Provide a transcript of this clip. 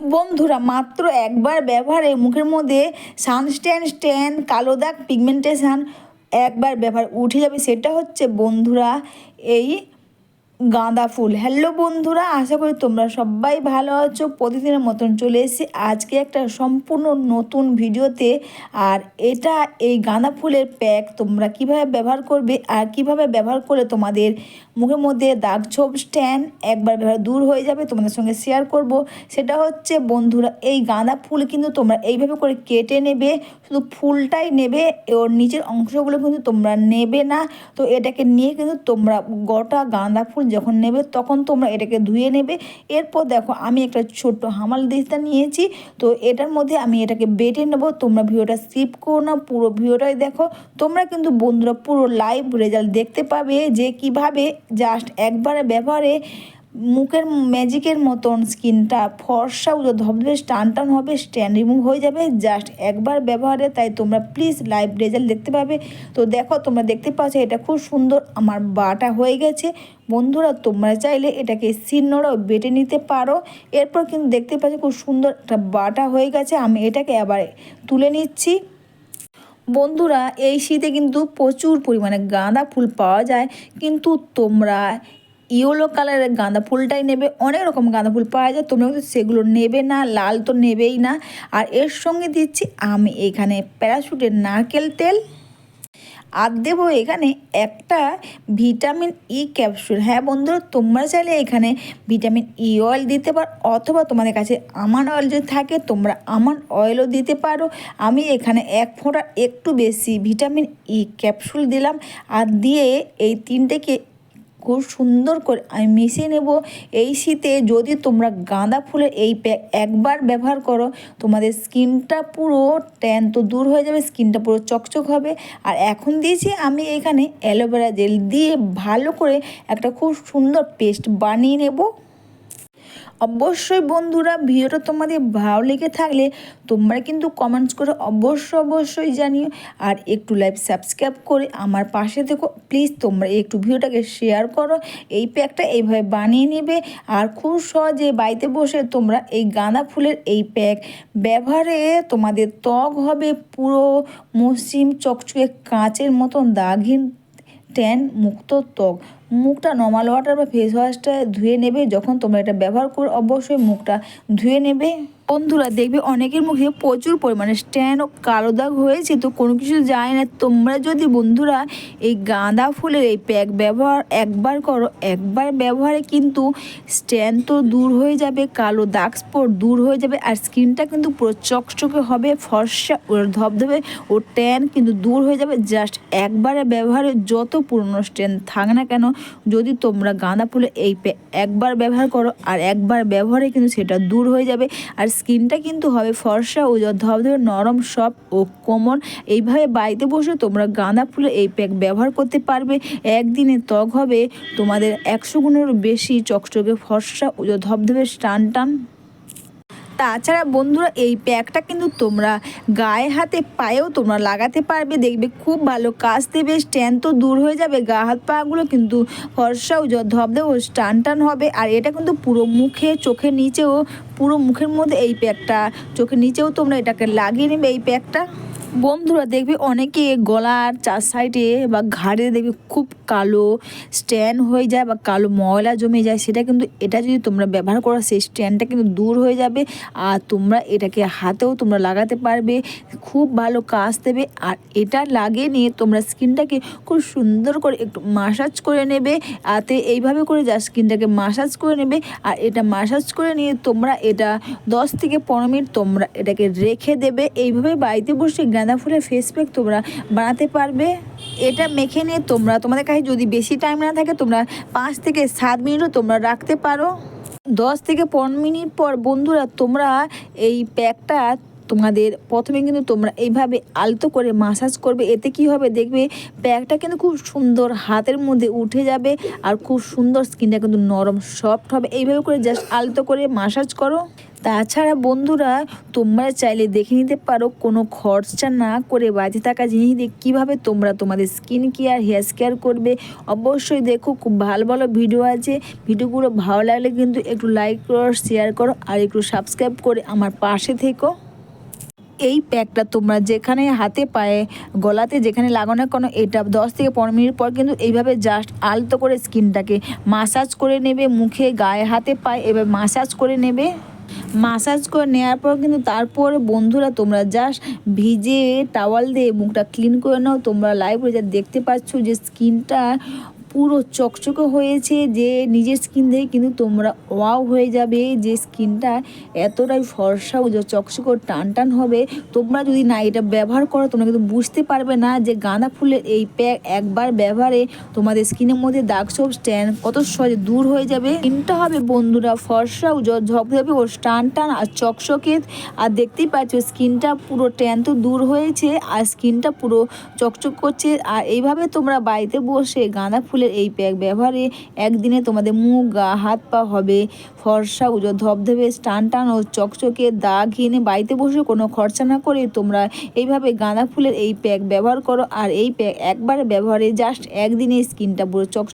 বন্ধুরা, মাত্র একবার ব্যবহারে মুখের মধ্যে সানস্ট্যান স্ট্যান কালো দাগ পিগমেন্টেশান একবার ব্যবহার উঠে যাবে, সেটা হচ্ছে বন্ধুরা, এই গাঁদা ফুল। হ্যালো বন্ধুরা, আশা করি তোমরা সবাই ভালো আছো। প্রতিদিনের মতন চলে এসেছি আজকে একটা সম্পূর্ণ নতুন ভিডিওতে। আর এটা এই গাঁদা ফুলের প্যাক তোমরা কীভাবে ব্যবহার করবে আর কীভাবে ব্যবহার করলে তোমাদের মুখের মধ্যে দাগ ছোপ স্ট্যান্ড একবার ব্যবহার দূর হয়ে যাবে তোমাদের সঙ্গে শেয়ার করব। সেটা হচ্ছে বন্ধুরা, এই গাঁদা ফুল কিন্তু তোমরা এইভাবে করে কেটে নেবে, শুধু ফুলটাই নেবে ওর নিচের অংশগুলো কিন্তু তোমরা নেবে না। তো এটাকে নিয়ে কিন্তু তোমরা গোটা গাঁদা ফুল যখন নেবে তখন তোমরা এটাকে ধুয়ে নেবে। এরপর দেখো আমি একটা ছোট্ট হামাল দিস্তা নিয়েছি। তো এটার মধ্যে আমি এটাকে বেটে নেব। তোমরা ভিডিওটা স্কিপ করো না, পুরো ভিডিওটাই দেখো। তোমরা কিন্তু বন্ধুরা পুরো লাইভ রেজাল্ট দেখতে পাবে যে কীভাবে জাস্ট একবারে ব্যবহারে মুখের ম্যাজিকের মতন স্কিনটা ফর্সা উজো ধবধবে টান টান হবে স্ট্যান্ড রিমুভ হয়ে যাবে। জাস্ট একবার ব্যবহারে, তাই তোমরা প্লিজ লাইভ রেজাল্ট দেখতে পাবে। তো দেখো, তোমরা দেখতে পাচ্ছ, এটা খুব সুন্দর আমার বাটা হয়ে গেছে। বন্ধুরা, তোমরা চাইলে এটাকে সিন্নরাও বেটে নিতে পারো। এরপর কিন্তু দেখতে পাচ্ছ, খুব সুন্দর একটা বাটা হয়ে গেছে। আমি এটাকে আবার তুলে নিচ্ছি। বন্ধুরা, এই শীতে কিন্তু প্রচুর পরিমাণে গাঁদা ফুল পাওয়া যায়। কিন্তু তোমরা ইয়েলো কালারের গাঁদা ফুলটাই নেবে, অনেক রকম গাঁদা ফুল পাওয়া যায়, তোমরা কিন্তু সেগুলো নেবে না, লাল তো নেবেই না। আর এর সঙ্গে দিচ্ছি আমি এখানে প্যারাশুটের নারকেল তেল। আর দেবো এখানে একটা ভিটামিন ই ক্যাপসুল। হ্যাঁ বন্ধুরা, তোমরা চাইলে এখানে ভিটামিন ই অয়েল দিতে পারো, অথবা তোমাদের কাছে আমান অয়েল যদি থাকে, তোমরা আমান অয়েলও দিতে পারো। আমি এখানে এক ফোঁটা একটু বেশি ভিটামিন ই ক্যাপসুল দিলাম। আর দিয়ে এই তিনটেকে খুব সুন্দর করে আমি মিশিয়ে নেব। এই শীতে যদি তোমরা গাঁদা ফুলের এই প্যাক একবার ব্যবহার করো, তোমাদের স্কিনটা পুরো ট্যান তো দূর হয়ে যাবে, স্কিনটা পুরো চকচক হবে। আর এখন দিয়েছি আমি এখানে অ্যালোভেরা জেল দিয়ে ভালো করে একটা খুব সুন্দর পেস্ট বানিয়ে নেব। অবশ্যই বন্ধুরা ভিডিওটা তোমাদের ভালো লেগে থাকলে তোমরা কিন্তু কমেন্টস করে অবশ্যই অবশ্যই জানিও। আর একটু লাইভ সাবস্ক্রাইব করে আমার পাশে থেকো। প্লিজ তোমরা একটু ভিডিওটাকে শেয়ার করো। এই প্যাকটা এইভাবে বানিয়ে নেবে। আর খুব সহজে বাড়িতে বসে তোমরা এই গাঁদা ফুলের এই প্যাক ব্যবহারে তোমাদের ত্বক হবে পুরো মসৃণ, চকচকে, কাঁচের মতন দাগহীন ট্যান মুক্ত ত্বক। মুখটা নর্মাল ওয়াটার বা ফেস ওয়াশটা ধুয়ে নেবে। যখন তোমরা এটা ব্যবহার করো, অবশ্যই মুখটা ধুয়ে নেবে। বন্ধুরা দেখবে অনেকের মুখে প্রচুর পরিমাণে স্ট্যান্ড ও কালো দাগ হয়েছে, তো কোনো কিছু যায় না। তোমরা যদি বন্ধুরা এই গাঁদা ফুলের এই প্যাক ব্যবহার একবার করো, একবার ব্যবহারে কিন্তু স্ট্যান্ড তো দূর হয়ে যাবে, কালো দাগ স্পট দূর হয়ে যাবে, আর স্কিনটা কিন্তু পুরো চকচকে হবে, ফর্সা ওর ধবধবে, ও ট্যান কিন্তু দূর হয়ে যাবে। জাস্ট একবারে ব্যবহারে যত পুরনো স্ট্যান্ড থাক না কেন, যদি তোমরা গাঁদা ফুলের এই প্যাক একবার ব্যবহার করো, আর একবার ব্যবহারে কিন্তু সেটা দূর হয়ে যাবে, আর স্কিনটা কিন্তু হবে ফর্সা ও ধবধবে, নরম সব ও কোমল। এইভাবে বাড়িতে বসে তোমরা গাঁদা ফুলের এই প্যাক ব্যবহার করতে পারবে। একদিনে ত্বক হবে তোমাদের একশো গুণেরও বেশি। চকচকে ফর্সা ও ধবধবে টান টান তাছাড়া বন্ধুরা, এই প্যাকটা কিন্তু তোমরা গায়ে হাতে পায়েও তোমরা লাগাতে পারবে। দেখবে খুব ভালো কাজ দেবে, স্ট্যান্ড তো দূর হয়ে যাবে, গা হাত পাগুলো কিন্তু ফর্সাও ধবধে ও টান টান হবে। আর এটা কিন্তু পুরো মুখে, চোখের নিচেও, পুরো মুখের মধ্যে এই প্যাকটা চোখের নিচেও তোমরা এটাকে লাগিয়ে নেবে এই প্যাকটা বন্ধুরা দেখবে অনেকে গলার চার সাইডে বা ঘাড়ে দেখবে খুব কালো স্ট্যান্ড হয়ে যায় বা কালো ময়লা জমে যায়। সেটা কিন্তু, এটা যদি তোমরা ব্যবহার করো, সেই স্ট্যান্ডটা কিন্তু দূর হয়ে যাবে আর তোমরা এটাকে হাতেও তোমরা লাগাতে পারবে। খুব ভালো কাজ দেবে আর এটা লাগিয়ে নিয়ে তোমরা স্কিনটাকে খুব সুন্দর করে একটু মাসাজ করে নেবে। আতে এইভাবে করে যা স্কিনটাকে মাসাজ করে নেবে আর এটা মাসাজ করে নিয়ে তোমরা এটা দশ থেকে পনেরো মিনিট তোমরা এটাকে রেখে দেবে। এইভাবে বাড়িতে বসে গাঁদা ফুলের ফেস প্যাক তোমরা বানাতে পারবে। এটা মেখে নিয়ে তোমরা, তোমাদের কাছে যদি বেশি টাইম না থাকে, তোমরা পাঁচ থেকে সাত মিনিটও তোমরা রাখতে পারো। দশ থেকে পনেরো মিনিট পর বন্ধুরা, তোমরা এই প্যাকটা তোমাদের প্রথমে কিন্তু তোমরা এইভাবে আলতো করে মাসাজ করবে। এতে কি হবে দেখবে প্যাকটা কিন্তু খুব সুন্দর হাতের মধ্যে উঠে যাবে আর খুব সুন্দর স্কিনটা কিন্তু নরম সফট হবে। এইভাবে করে জাস্ট আলতো করে মাসাজ করো। তাছাড়া বন্ধুরা, তোমরা চাইলে দেখে নিতে পারো কোনো খরচা না করে বাড়িতে থাকা জিনিস দিয়ে কীভাবে তোমরা তোমাদের স্কিন কেয়ার হেয়ার কেয়ার করবে। অবশ্যই দেখো, খুব ভালো ভালো ভিডিও আছে। ভিডিওগুলো ভালো লাগলে কিন্তু একটু লাইক করো শেয়ার করো, আর একটু সাবস্ক্রাইব করে আমার পাশে থেকো। এই প্যাকটা তোমরা যেখানে হাতে পায়ে, গলাতে যেখানে লাগানো কোনো, এটা দশ থেকে পনেরো মিনিট পর কিন্তু এইভাবে জাস্ট আলতো করে স্কিনটাকে মাসাজ করে নেবে, মুখে, গায়ে, হাতে, পায়ে, এবার মাসাজ করে নেবে। মাসাজ করে নেওয়ার পর কিন্তু তারপর বন্ধুরা তোমরা জাস্ট ভিজে টাওয়াল দিয়ে মুখটা ক্লিন করে নাও। তোমরা লাইভ যা দেখতে পাচ্ছ যে স্কিনটা পুরো চকচকে হয়েছে যে নিজের স্কিন দেখে কিন্তু তোমরা ওয়াও হয়ে যাবে, যে স্কিনটা এতটাই ফর্সা চকচকে টান টান হবে। তোমরা যদি না এটা ব্যবহার করো, তোমরা কিন্তু বুঝতে পারবে না যে গাঁদা ফুলের এই প্যাক একবার ব্যবহারে তোমাদের স্কিনের মধ্যে দাগ সব স্ট্যান্ড কত সহজে দূর হয়ে যাবে। স্কিনটা হবে বন্ধুরা ফর্সা ঝকঝকে, ও টান টান আর চকচকে। আর দেখতেই পাচ্ছ স্কিনটা পুরো ট্যান তো দূর হয়েছে, আর স্কিনটা পুরো চকচক করছে। আর এইভাবে তোমরা বাড়িতে বসে গাঁদা ফুলের এই প্যাক ব্যবহারে একদিনে তোমাদের মুখ, গা, হাত, পা হবে। ফর্সা, উজো, ধবধবে টান টান ও চকচকে দাগ এনে বাড়িতে বসে কোনো খরচা না করে তোমরা এইভাবে গাঁদা ফুলের এই প্যাক ব্যবহার করো। আর এই প্যাক একবার ব্যবহারে জাস্ট একদিনে স্কিনটা পুরো চক